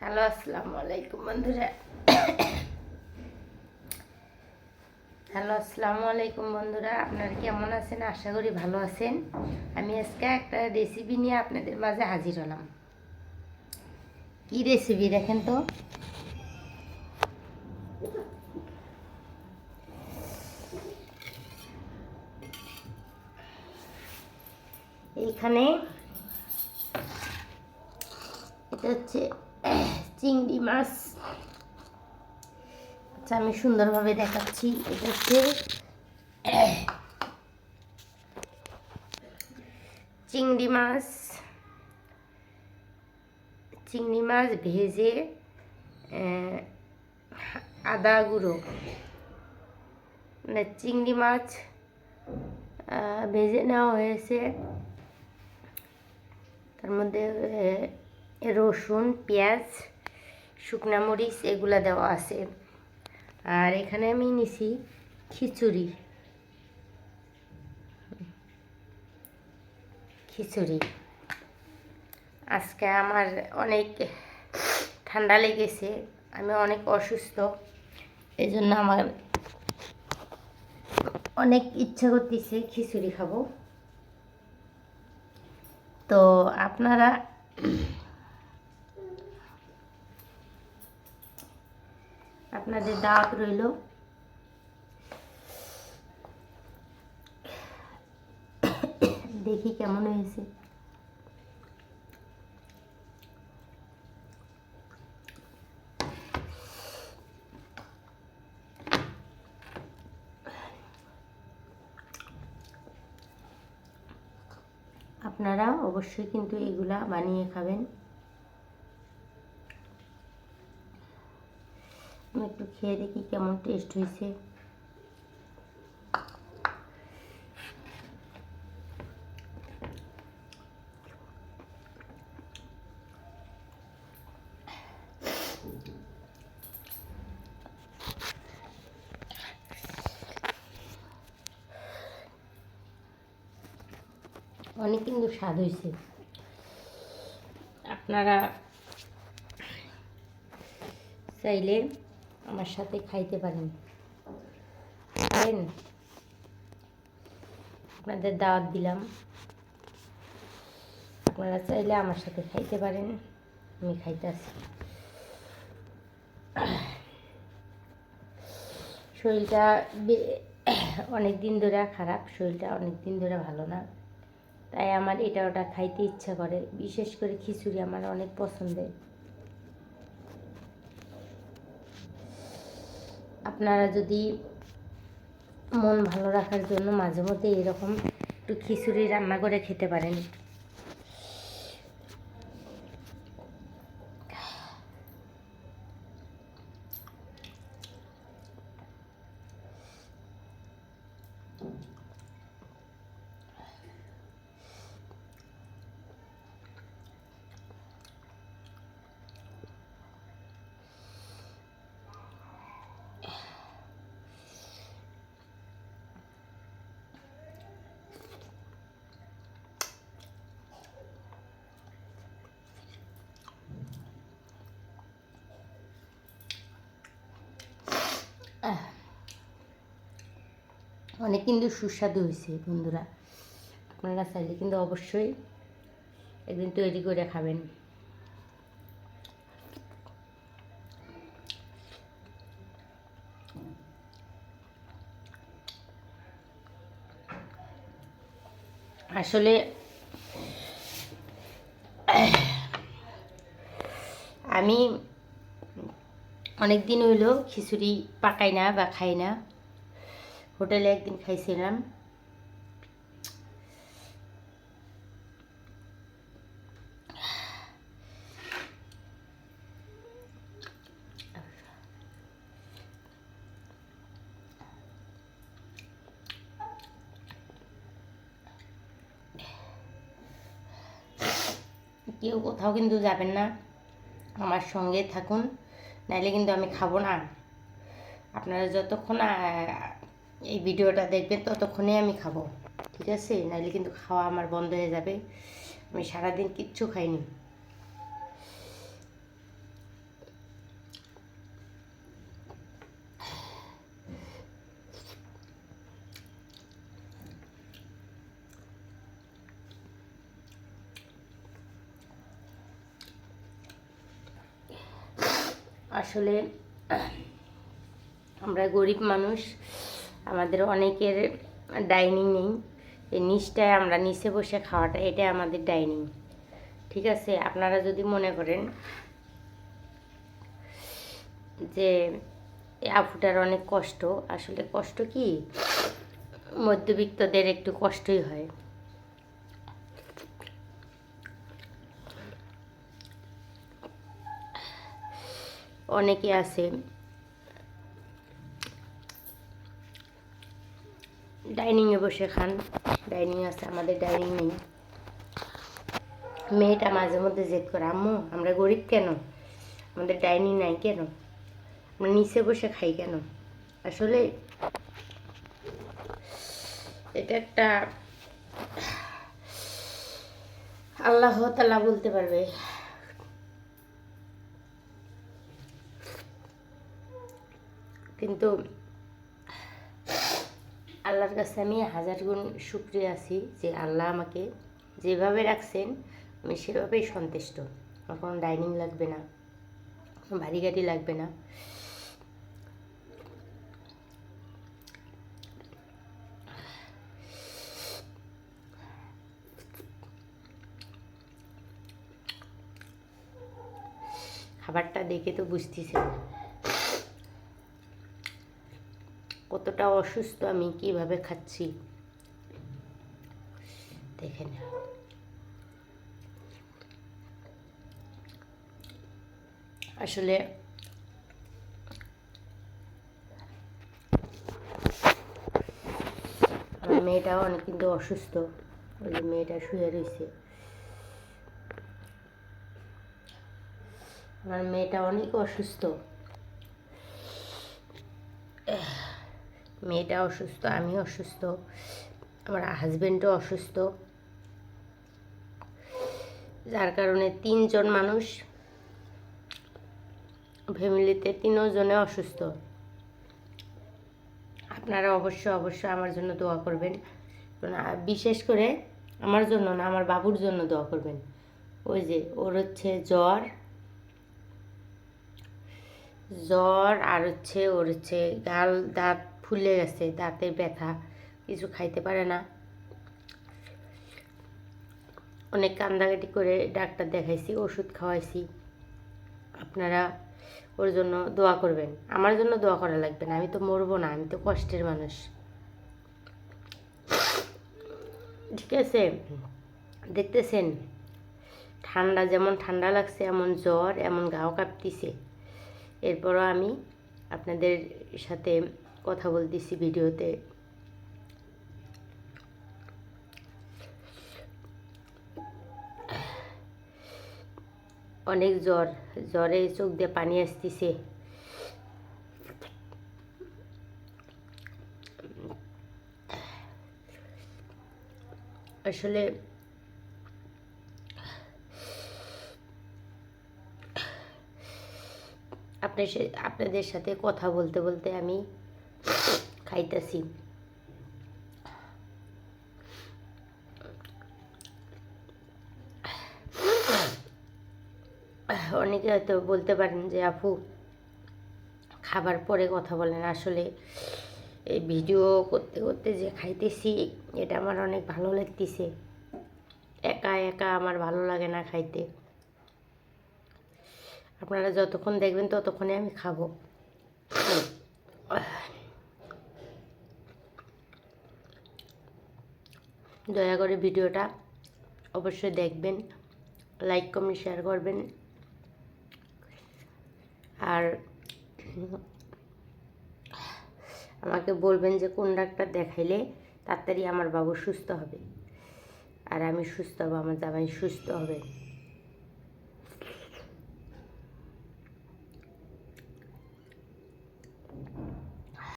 Hello, আসসালামু আলাইকুম বন্ধুরা। হ্যালো, আসসালামু আলাইকুম বন্ধুরা। আপনারা কেমন আছেন? আশা করি ভালো আছেন। আমি আজকে একটা রেসিপি নিয়ে আপনাদের মাঝে হাজির হলাম। কি রেসিপি দেখেন তো? এইখানে এটা হচ্ছে চিংড়ি মাছ। আচ্ছা আমি সুন্দরভাবে দেখাচ্ছি এটা হচ্ছে চিংড়ি মাছ। চিংড়ি মাছ ভেজে আদা গুঁড়ো। মানে চিংড়ি মাছ ভেজে নেওয়া হয়েছে। তার মধ্যে রসুন, পেঁয়াজ শুকনা মরিচ এগুলা দেওয়া আছে। আর এখানে আমি নিছি খিচুড়ি। খিচুড়ি। আজকে আমার অনেক ঠান্ডা লেগেছে, আমি অনেক অসুস্থ এই জন্য আমার অনেক ইচ্ছা করতেছে খিচুড়ি খাব। তো আপনারা আপনাদের দাওয়াত রইল। দেখি কেমন হয়েছে। আপনারা অবশ্যই কিন্তু এগুলা বানিয়ে খাবেন। একটু খেয়ে দেখি কেমন টেস্ট হয়েছে। অনেক কিন্তু স্বাদ হয়েছে। আপনারা চাইলে আমার সাথে খাইতে পারেন। খাবেন আপনাদের দাওয়াত দিলাম। আপনারা চাইলে আমার সাথে খাইতে পারেন। আমি খাইতে খাইতেছি। শরীরটা অনেক দিন ধরে খারাপ, শরীরটা অনেক দিন ধরে ভালো না। তাই আমার এটা ওটা খাইতে ইচ্ছা করে। বিশেষ করে খিচুড়ি আমার অনেক পছন্দের। আপনারা যদি মন ভালো রাখার জন্য মাঝে মধ্যে এরকম একটু খিচুড়ি রান্না করে খেতে পারেন। অনেক কিন্তু সুস্বাদু হয়েছে, বন্ধুরা। আপনারা চাইলে কিন্তু অবশ্যই একদিন তৈরি করে খাবেন। আসলে আমি অনেক দিন হইল খিচুড়ি পাকাই না বা খাই না। হোটেলে একদিন খাইছিলাম। কেউ কোথাও কিন্তু যাবেন না, আমার সঙ্গে থাকুন, নাইলে কিন্তু আমি খাব না। আপনারা যতক্ষণ এই ভিডিওটা দেখবেন, ততক্ষণে আমি খাব। ঠিক আছে? নাহলে কিন্তু খাওয়া আমার বন্ধ হয়ে যাবে। আমি সারাদিন কিচ্ছু খাইনি। আসলে আমরা গরিব মানুষ। আমাদের অনেকের ডাইনিং নেই। এই নিচটায় আমরা নিচে বসে খাওয়াটা, এটাই আমাদের ডাইনিং। ঠিক আছে? আপনারা যদি মনে করেন যে আফুটার অনেক কষ্ট, আসলে কষ্ট কি? মধ্যবিত্তদের একটু কষ্টই হয়। অনেকে আছে ডাইনিংয়ে বসে খান। ডাইনিং আছে, আমাদের ডাইনিং নেই। মেয়েটা মাঝে মধ্যে জেদ করে, আম্মু, আমরা গরিব কেন? আমাদের ডাইনিং নাই কেন? আমরা নিচে বসে খাই কেন? আসলে এটা একটা আল্লাহ তালা বলতে পারবে। কিন্তু আল্লাহর কাছে আমি হাজার গুণ শুক্রিয়া আছি যে আল্লাহ আমাকে যেভাবে রাখছেন, আমি সেভাবেই সন্তুষ্ট। আমার কোনো ডাইনিং লাগবে না ভারী গাড়ি লাগবে না। খাবারটা দেখে তো বুঝতেছেন। কতটা অসুস্থ আমি কীভাবে খাচ্ছি? দেখেন আসলে আমার মেয়েটাও অনেক কিন্তু অসুস্থ, ওই যে মেয়েটা শুয়ে রয়েছে। আমার মেয়েটা অনেক অসুস্থ। মেয়েটা অসুস্থ, আমি অসুস্থ, আমার হাজবেন্ডও অসুস্থ। যার কারণে তিনজন মানুষ ফ্যামিলিতে তিনজনে অসুস্থ। আপনারা অবশ্য অবশ্য আমার জন্য দোয়া করবেন। বিশেষ করে আমার জন্য না, আমার বাবুর জন্য দোয়া করবেন। ওই যে, ওর হচ্ছে জ্বর জ্বর আর হচ্ছে, ওর হচ্ছে গাল, দাঁত ফুলে গেছে দাঁতের ব্যথা, কিছু খাইতে পারে না। অনেক কান্দাকাটি করে ডাক্তার দেখাইছি, ওষুধ খাওয়াইছি। আপনারা ওর জন্য দোয়া করবেন। আমার জন্য দোয়া করা লাগবে না, আমি তো মরবো না, আমি তো কষ্টের মানুষ। ঠিক আছে? দেখতেছেন, ঠান্ডা, যেমন ঠান্ডা লাগছে, এমন জ্বর, এমন গাও কাঁপতিছে। এরপরও আমি আপনাদের সাথে কথা বলতেছি ভিডিওতে। অনেক জ্বর, জ্বরে চোখ দিয়ে পানি আসতেছে। আসলে আপনার আপনাদের সাথে কথা বলতে বলতে আমি খাইতেছি। অনেকে হয়তো বলতে পারেন যে, আপু, খাবার পরে কথা বলেন। আসলে এই ভিডিও করতে করতে যে খাইতেছি, এটা আমার অনেক ভালো লাগতেছে। একা একা আমার ভালো লাগে না খাইতে। আপনারা যতক্ষণ দেখবেন, ততক্ষণে আমি খাব। দয়া করে ভিডিওটা অবশ্যই দেখবেন লাইক কমেন্ট শেয়ার করবেন। আর আমাকে বলবেন যে কোন ডাক্তার দেখাইলে তাড়াতাড়ি আমার বাবু সুস্থ হবে। আর আমি সুস্থ হব, আমার জামাই সুস্থ হবে।